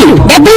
గురూజీ డెబ్బై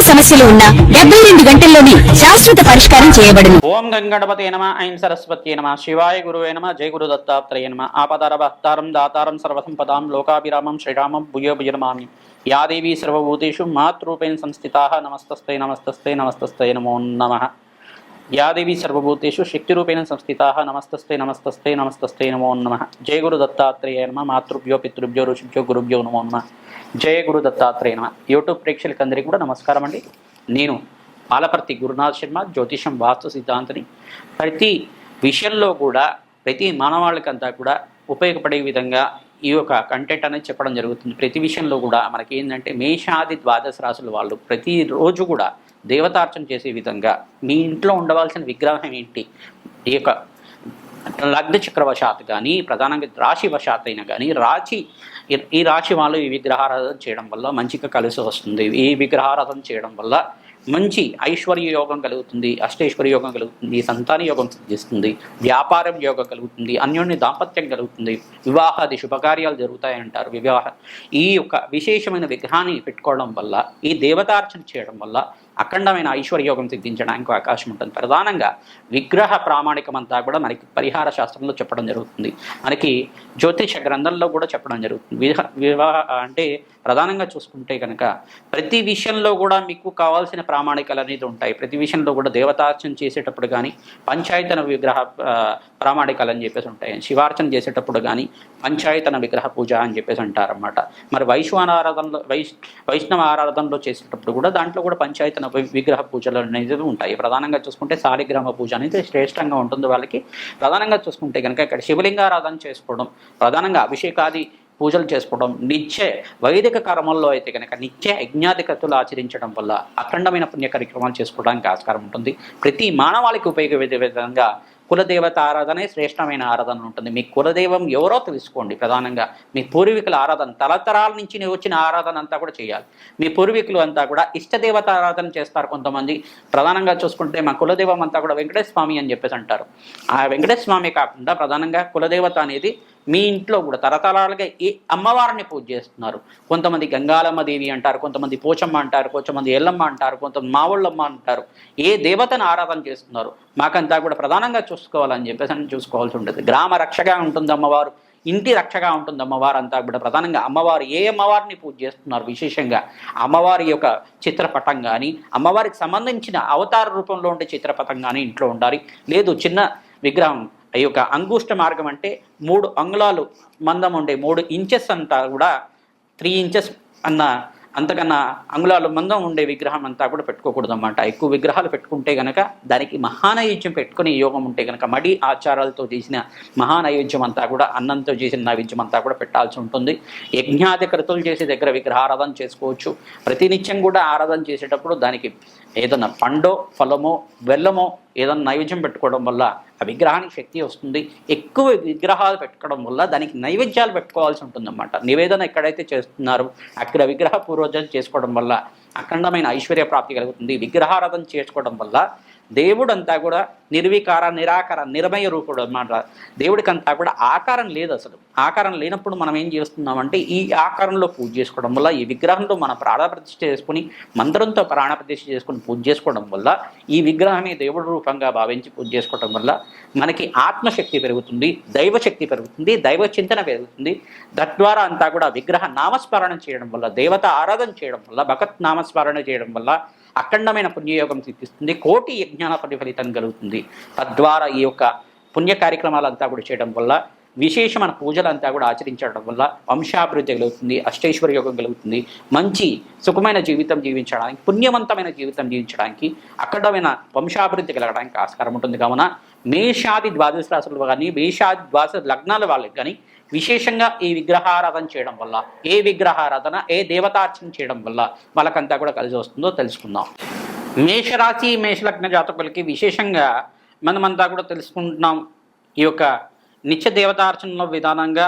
సమస్యలు ఉన్నా డెబ్బై రెండు గంటల్లోనే శాశ్వత పరిష్కారం చేయబడింది ఓం గంగణపతి నమ ఐం సరస్వతి నమ శివాయ గురువే నమ జయ గురు దత్తాత్రేయ నమ. ఆపదార భక్తారం దాతారం సర్వసంపదాం లోకాభిరామం శ్రీరామం భూయో భుజనమామి యాదేవి సర్వభూతేషు మాతృపేణ సంస్థితా నమస్తస్తే నమస్తస్తే నమస్తస్తే నమో నమ. యాదేవి సర్వభూతేషు శక్తిరూపేణ సంస్థితా నమస్తస్తే నమస్తస్తే నమస్తస్తే నమో నమ. జయ గురు దత్తాత్రేయ నమ. మాతృభ్యో పితృభ్యో ఋషిభ్యో గురుభ్యో నమో నమ. జయ గురు దత్తాత్రేయ నమ. యూట్యూబ్ ప్రేక్షకులందరికీ కూడా నమస్కారం అండి. నేను పాలపర్తి గురునాథ్ శర్మ జ్యోతిషం వాస్తు సిద్ధాంతని. ప్రతి విషయంలో కూడా ప్రతి మానవాళికంతా కూడా ఉపయోగపడే విధంగా ఈ యొక్క కంటెంట్ అనేది చెప్పడం జరుగుతుంది. ప్రతి విషయంలో కూడా మనకి ఏంటంటే మేషాది ద్వాదశ రాశుల వాళ్ళు ప్రతిరోజు కూడా దేవతార్చన చేసే విధంగా మీ ఇంట్లో ఉండవలసిన విగ్రహం ఏంటి? ఈ యొక్క లగ్న చక్రవశాత్ కానీ ప్రధానంగా రాశి వశాత్ అయినా కానీ రాశి ఈ- రాశి వాళ్ళు ఈ విగ్రహారాధన చేయడం వల్ల మంచిగా కలిసి వస్తుంది. ఈ విగ్రహారాధన చేయడం వల్ల మంచి ఐశ్వర్య యోగం కలుగుతుంది అష్టైశ్వర్య యోగం కలుగుతుంది సంతాన యోగం సిద్ధిస్తుంది వ్యాపారం యోగం కలుగుతుంది అన్యోన్య దాంపత్యం కలుగుతుంది వివాహాది శుభకార్యాలు జరుగుతాయి అంటారు వివాహ ఈ యొక్క విశేషమైన విగ్రహాన్ని పెట్టుకోవడం వల్ల ఈ దేవతార్చన చేయడం వల్ల అఖండమైన ఐశ్వర్య యోగం సిద్ధించడానికి అవకాశం ఉంటుంది. ప్రధానంగా విగ్రహ ప్రామాణికం అంతా కూడా మనకి పరిహార శాస్త్రంలో చెప్పడం జరుగుతుంది. మనకి జ్యోతిష గ్రంథంలో కూడా చెప్పడం జరుగుతుంది. వివాహ అంటే ప్రధానంగా చూసుకుంటే కనుక ప్రతి విషయంలో కూడా మీకు కావాల్సిన ప్రామాణికలు అనేది ఉంటాయి. ప్రతి విషయంలో కూడా దేవతార్చన చేసేటప్పుడు కానీ పంచాయతన విగ్రహ ఆ, ప్రామాణికాలు అని చెప్పేసి ఉంటాయి. శివార్చన చేసేటప్పుడు కానీ పంచాయతన విగ్రహ పూజ అని చెప్పేసి అంటారన్నమాట. మరి వైశ్వాన ఆరాధనలో వైష్ వైష్ణవ ఆరాధనలో చేసేటప్పుడు కూడా దాంట్లో కూడా పంచాయతన విగ్రహ పూజలు అనేది ఉంటాయి. ప్రధానంగా చూసుకుంటే శాలిగ్రామ పూజ అనేది శ్రేష్టంగా ఉంటుంది వాళ్ళకి. ప్రధానంగా చూసుకుంటే కనుక ఇక్కడ శివలింగారాధన చేసుకోవడం ప్రధానంగా అభిషేకాది పూజలు చేసుకోవడం నిత్య వైదిక కర్మల్లో అయితే కనుక నిత్య యజ్ఞాధికతులు ఆచరించడం వల్ల అఖండమైన పుణ్య కార్యక్రమాలు చేసుకోవడానికి ఆస్కారం ఉంటుంది. ప్రతి మానవాళికి ఉపయోగపడే విధంగా కులదేవత ఆరాధనే శ్రేష్టమైన ఆరాధన ఉంటుంది. మీ కులదైవం ఎవరో తెలుసుకోండి ప్రధానంగా. మీ పూర్వీకుల ఆరాధన తలతరాల నుంచి వచ్చిన ఆరాధన అంతా కూడా చేయాలి. మీ పూర్వీకులు అంతా కూడా ఇష్టదేవత ఆరాధన చేస్తారు కొంతమంది. ప్రధానంగా చూసుకుంటే మా కులదైవం అంతా కూడా వెంకటేశ్వర స్వామి అని చెప్పేసి అంటారు. ఆ వెంకటేశ్వర స్వామి కాకుండా ప్రధానంగా కులదేవత అనేది మీ ఇంట్లో కూడా తరతరాలుగా ఏ అమ్మవారిని పూజ చేస్తున్నారు. కొంతమంది గంగాలమ్మ దేవి అంటారు కొంతమంది పోచమ్మ అంటారు కొంతమంది ఎల్లమ్మ అంటారు కొంతమంది మావుళ్ళమ్మ అంటారు. ఏ దేవతను ఆరాధన చేస్తున్నారు? మాకంతా కూడా ప్రధానంగా చూసుకోవాలని చెప్పేసి అని చూసుకోవాల్సి ఉంటుంది. గ్రామ రక్షగా ఉంటుంది అమ్మవారు ఇంటి రక్షగా ఉంటుంది అమ్మవారు అంతా కూడా ప్రధానంగా. అమ్మవారు ఏ అమ్మవారిని పూజ చేస్తున్నారు విశేషంగా? అమ్మవారి యొక్క చిత్రపటం కానీ అమ్మవారికి సంబంధించిన అవతార రూపంలో ఉండే చిత్రపటం కానీ ఇంట్లో ఉండాలి. లేదు చిన్న విగ్రహం ఈ యొక్క అంగుష్ట మార్గం అంటే మూడు అంగుళాలు మందం ఉండే మూడు ఇంచెస్ అంతా కూడా త్రీ ఇంచెస్ అన్న అంతకన్నా అంగుళాలు మందం ఉండే విగ్రహం అంతా కూడా పెట్టుకోకూడదు అన్నమాట ఎక్కువ విగ్రహాలు పెట్టుకుంటే గనక దానికి మహానైవేద్యం పెట్టుకునే యోగం ఉంటే గనక మడి ఆచారాలతో చేసిన మహానైవేద్యం అంతా కూడా అన్నంతో చేసిన నైవేద్యం అంతా కూడా పెట్టాల్సి ఉంటుంది. యజ్ఞాది కృతులు చేసే దగ్గర విగ్రహారాధన చేసుకోవచ్చు. ప్రతినిత్యం కూడా ఆరాధన చేసేటప్పుడు దానికి ఏదన్నా పండో ఫలమో బెల్లమో ఏదైనా నైవేద్యం పెట్టుకోవడం వల్ల ఆ విగ్రహానికి శక్తి వస్తుంది. ఎక్కువ విగ్రహాలు పెట్టుకోవడం వల్ల దానికి నైవేద్యాలు పెట్టుకోవాల్సి ఉంటుందన్నమాట. నివేదన ఎక్కడైతే చేస్తున్నారో అక్కడ విగ్రహ పూర్వజం చేసుకోవడం వల్ల అఖండమైన ఐశ్వర్య ప్రాప్తి కలుగుతుంది. విగ్రహారాధన చేసుకోవడం వల్ల దేవుడంతా కూడా నిర్వికార నిరాకార నిర్మయ రూపుడు అన్నమాట. దేవుడికంతా కూడా ఆకారం లేదు అసలు. ఆకారం లేనప్పుడు మనం ఏం చేస్తున్నామంటే ఈ ఆకారంలో పూజ చేసుకోవడం వల్ల ఈ విగ్రహంలో మన ప్రాణప్రతిష్ఠ చేసుకుని మంత్రంతో ప్రాణప్రతిష్ఠ చేసుకుని పూజ చేసుకోవడం వల్ల ఈ విగ్రహమే దేవుడి రూపంగా భావించి పూజ చేసుకోవడం వల్ల మనకి ఆత్మశక్తి పెరుగుతుంది దైవశక్తి పెరుగుతుంది దైవ చింతన పెరుగుతుంది. తద్వారా అంతా కూడా విగ్రహ నామస్మరణ చేయడం వల్ల దేవత ఆరాధన చేయడం వల్ల భగత్ నామస్మరణ చేయడం వల్ల అఖండమైన పుణ్యయోగం సిద్ధిస్తుంది. కోటి యజ్ఞాన ప్రతిఫలితం కలుగుతుంది. తద్వారా ఈ యొక్క పుణ్య కార్యక్రమాలంతా కూడా చేయడం వల్ల విశేషమైన పూజలంతా కూడా ఆచరించడం వల్ల వంశాభివృద్ధి కలుగుతుంది అష్టైశ్వర్య యోగం కలుగుతుంది. మంచి సుఖమైన జీవితం జీవించడానికి పుణ్యవంతమైన జీవితం జీవించడానికి అఖండమైన వంశాభివృద్ధి కలగడానికి ఆస్కారం ఉంటుంది. కావున మేషాది ద్వాదశ రాశులు కానీ మేషాది ద్వాదశ లగ్నాల వాళ్ళకి కానీ విశేషంగా ఈ విగ్రహారాధన చేయడం వల్ల ఏ విగ్రహారాధన ఏ దేవతార్చన చేయడం వల్ల వాళ్ళకంతా కూడా కలిసి వస్తుందో తెలుసుకుందాం. మేషరాశి మేషలగ్న జాతకులకి విశేషంగా మనమంతా కూడా తెలుసుకుంటున్నాం ఈ యొక్క నిత్య దేవతార్చనలో విధానంగా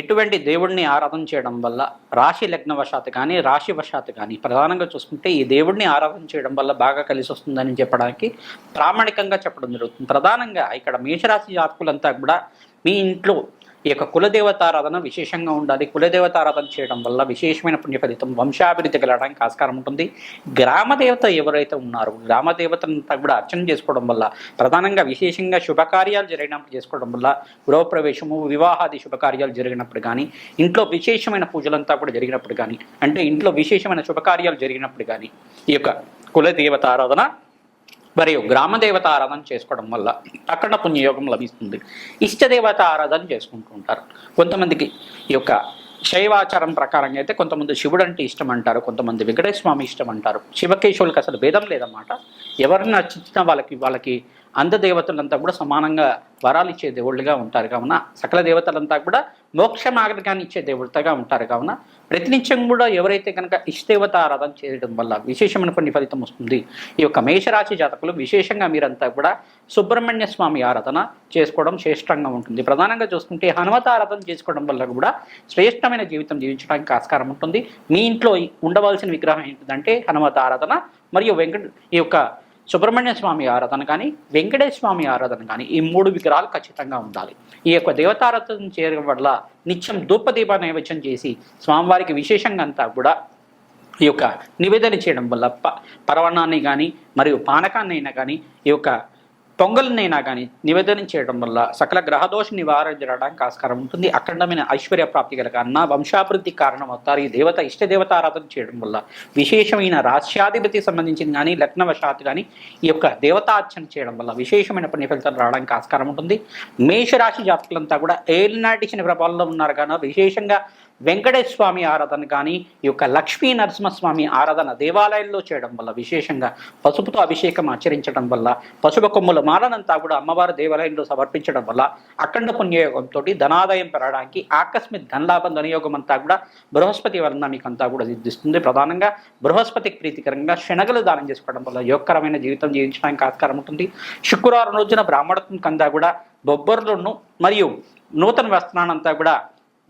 ఎటువంటి దేవుడిని ఆరాధన చేయడం వల్ల రాశి లగ్నవశాత్తు కానీ రాశి వశాత్తు కానీ ప్రధానంగా చూసుకుంటే ఈ దేవుడిని ఆరాధన చేయడం వల్ల బాగా కలిసి వస్తుందని చెప్పడానికి ప్రామాణికంగా చెప్పడం జరుగుతుంది. ప్రధానంగా ఇక్కడ మేషరాశి జాతకులంతా కూడా మీ ఇంట్లో ఈ యొక్క కులదేవతారాధన విశేషంగా ఉండాలి. కులదేవతారాధన చేయడం వల్ల విశేషమైన పుణ్యఫలితం వంశాభివృద్ధి కలగడానికి ఆస్కారం ఉంటుంది. గ్రామదేవత ఎవరైతే ఉన్నారో గ్రామదేవతను కూడా అర్చన చేసుకోవడం వల్ల ప్రధానంగా విశేషంగా శుభకార్యాలు జరిగినప్పుడు చేసుకోవడం వల్ల గృహప్రవేశము వివాహాది శుభకార్యాలు జరిగినప్పుడు కానీ ఇంట్లో విశేషమైన పూజలంతా కూడా జరిగినప్పుడు కానీ అంటే ఇంట్లో విశేషమైన శుభకార్యాలు జరిగినప్పుడు కానీ ఈ యొక్క కులదేవత ఆరాధన మరియు గ్రామదేవత ఆరాధన చేసుకోవడం వల్ల అక్కడ పుణ్యయోగం లభిస్తుంది. ఇష్టదేవత ఆరాధన చేసుకుంటూ ఉంటారు. కొంతమందికి ఈ యొక్క శైవాచారం ప్రకారంగా అయితే కొంతమంది శివుడు అంటే ఇష్టం అంటారు కొంతమంది వెంకటేశ్వర స్వామి ఇష్టం అంటారు శివకేశవులకు అసలు భేదం లేదన్నమాట. ఎవరిని నచ్చిన వాళ్ళకి వాళ్ళకి అందదేవతలంతా కూడా సమానంగా వరాలు ఇచ్చే దేవుళ్ళుగా ఉంటారు. కావున సకల దేవతలంతా కూడా మోక్ష మార్గాన్ని ఇచ్చే దేవతగా ఉంటారు. కావున ప్రతినిత్యం కూడా ఎవరైతే కనుక ఇష్టదేవత ఆరాధన చేయడం వల్ల విశేషమైన కొన్ని ఫలితం వస్తుంది. ఈ యొక్క మేషరాశి జాతకులు విశేషంగా మీరంతా కూడా సుబ్రహ్మణ్య స్వామి ఆరాధన చేసుకోవడం శ్రేష్టంగా ఉంటుంది. ప్రధానంగా చూసుకుంటే హనుమత ఆరాధన చేసుకోవడం వల్ల కూడా శ్రేష్టమైన జీవితం జీవించడానికి ఆస్కారం ఉంటుంది. మీ ఇంట్లో ఉండవలసిన విగ్రహం ఏంటిదంటే హనుమత ఆరాధన మరియు వెంకట ఈ యొక్క సుబ్రహ్మణ్య స్వామి ఆరాధన కానీ వెంకటేశ్వర స్వామి ఆరాధన కానీ ఈ మూడు విగ్రహాలు ఖచ్చితంగా ఉండాలి. ఈ యొక్క దేవతారాధన చేయడం వల్ల నిత్యం ధూపదీప నైవేద్యం చేసి స్వామివారికి విశేషంగా అంతా కూడా ఈ యొక్క నివేదన చేయడం వల్ల ప పరవణాన్ని కానీ మరియు పానకాన్ని అయినా కానీ ఈ యొక్క పొంగల్నైనా కానీ నివేదన చేయడం వల్ల సకల గ్రహదోష నివారణ జరగడానికి ఆస్కారం ఉంటుంది. అఖండమైన ఐశ్వర్య ప్రాప్తి కలగ అన్న వంశాభివృద్ధి కారణం అవుతారు ఈ దేవత ఇష్ట దేవతారాధన చేయడం వల్ల విశేషమైన రాష్ట్రాధిపతి సంబంధించింది కానీ లగ్నవశాత్ కానీ ఈ యొక్క దేవతార్చన చేయడం వల్ల విశేషమైన పుణ్య ఫలితాలు రావడానికి ఆస్కారం ఉంటుంది. మేషరాశి జాతకులంతా కూడా ఏలినాటి శని ప్రభావంలో ఉన్నారు. కానీ విశేషంగా వెంకటేశ్వర స్వామి ఆరాధన కానీ ఈ యొక్క లక్ష్మీ నరసింహస్వామి ఆరాధన దేవాలయంలో చేయడం వల్ల విశేషంగా పసుపుతో అభిషేకం ఆచరించడం వల్ల పసుపు కొమ్ముల మాలనంతా కూడా అమ్మవారి దేవాలయంలో సమర్పించడం వల్ల అఖండ పుణ్యయోగంతో ధనాదాయం పెరగడానికి ఆకస్మిక ధనలాభం ధనయోగం అంతా కూడా బృహస్పతి వలన మీకు అంతా కూడా సిద్ధిస్తుంది. ప్రధానంగా బృహస్పతికి ప్రీతికరంగా శనగలు దానం చేసుకోవడం వల్ల యోగకరమైన జీవితం జీవించడానికి ఆస్కారం ఉంటుంది. శుక్రవారం రోజున బ్రాహ్మణత్వం కందా కూడా బొబ్బర్లను మరియు నూతన వస్త్రానంతా కూడా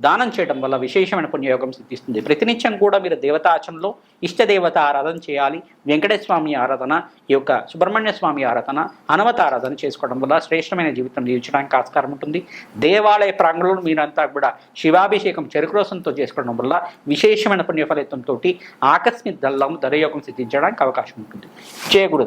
దానం చేయడం వల్ల విశేషమైన పుణ్యయోగం సిద్ధిస్తుంది. ప్రతినిత్యం కూడా మీరు దేవతాచరణలో ఇష్టదేవత ఆరాధన చేయాలి. వెంకటేశ్వర స్వామి ఆరాధన ఈ యొక్క సుబ్రహ్మణ్య స్వామి ఆరాధన హనుమత ఆరాధన చేసుకోవడం వల్ల శ్రేష్టమైన జీవితం జీవించడానికి ఆస్కారం ఉంటుంది. దేవాలయ ప్రాంగణంలో మీరంతా కూడా శివాభిషేకం చెరుకు రసంతో చేసుకోవడం వల్ల విశేషమైన పుణ్య ఫలితంతో ఆకస్మిక దల్లం ధరయోగం సిద్ధించడానికి అవకాశం ఉంటుంది. జయ గురు